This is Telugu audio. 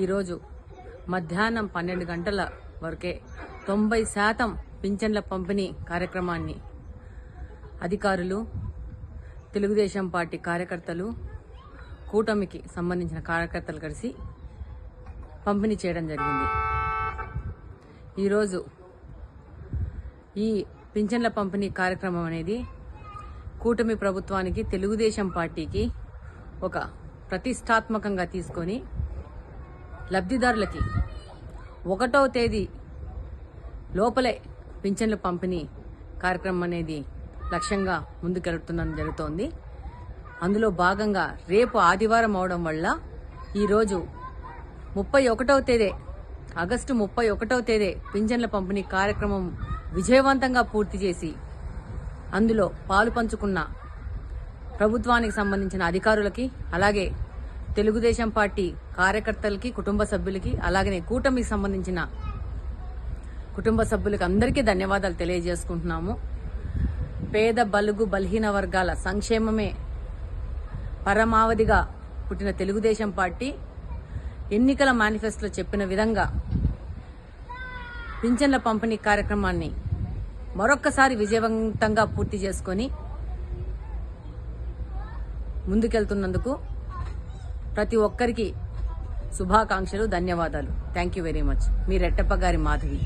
ఈరోజు మధ్యాహ్నం పన్నెండు గంటల వరకే తొంభై శాతం పింఛన్ల పంపిణీ కార్యక్రమాన్ని అధికారులు తెలుగుదేశం పార్టీ కార్యకర్తలు కూటమికి సంబంధించిన కార్యకర్తలు కలిసి పంపిణీ చేయడం జరిగింది. ఈరోజు ఈ పింఛన్ల పంపిణీ కార్యక్రమం అనేది కూటమి ప్రభుత్వానికి తెలుగుదేశం పార్టీకి ఒక ప్రతిష్టాత్మకంగా తీసుకొని లబ్ధిదారులకి ఒకటో తేదీ లోపలే పింఛన్ల పంపిణీ కార్యక్రమం అనేది లక్ష్యంగా ముందుకెళ్తున్నాం జరుగుతోంది. అందులో భాగంగా రేపు ఆదివారం అవడం వల్ల ఈరోజు ముప్పై ఒకటవ తేదీ ఆగస్టు ముప్పై ఒకటవ తేదీ పింఛన్ల పంపిణీ కార్యక్రమం విజయవంతంగా పూర్తి చేసి అందులో పాలు పంచుకున్న ప్రభుత్వానికి సంబంధించిన అధికారులకి అలాగే తెలుగుదేశం పార్టీ కార్యకర్తలకి కుటుంబ సభ్యులకి అలాగనే కూటమికి సంబంధించిన కుటుంబ సభ్యులకి అందరికీ ధన్యవాదాలు తెలియజేసుకుంటున్నాము. పేద బలుగు బలహీన వర్గాల సంక్షేమమే పరమావధిగా పుట్టిన తెలుగుదేశం పార్టీ. ఎన్నికల మేనిఫెస్టోలో చెప్పిన విధంగా పింఛన్ల పంపిణీ కార్యక్రమాన్ని మరొక్కసారి విజయవంతంగా పూర్తి చేసుకొని ముందుకెళ్తున్నందుకు ప్రతి ఒక్కరికి శుభాకాంక్షలు ధన్యవాదాలు. థ్యాంక్ యూ వెరీ మచ్ మీ రెట్టప్ప గారి మాధవి.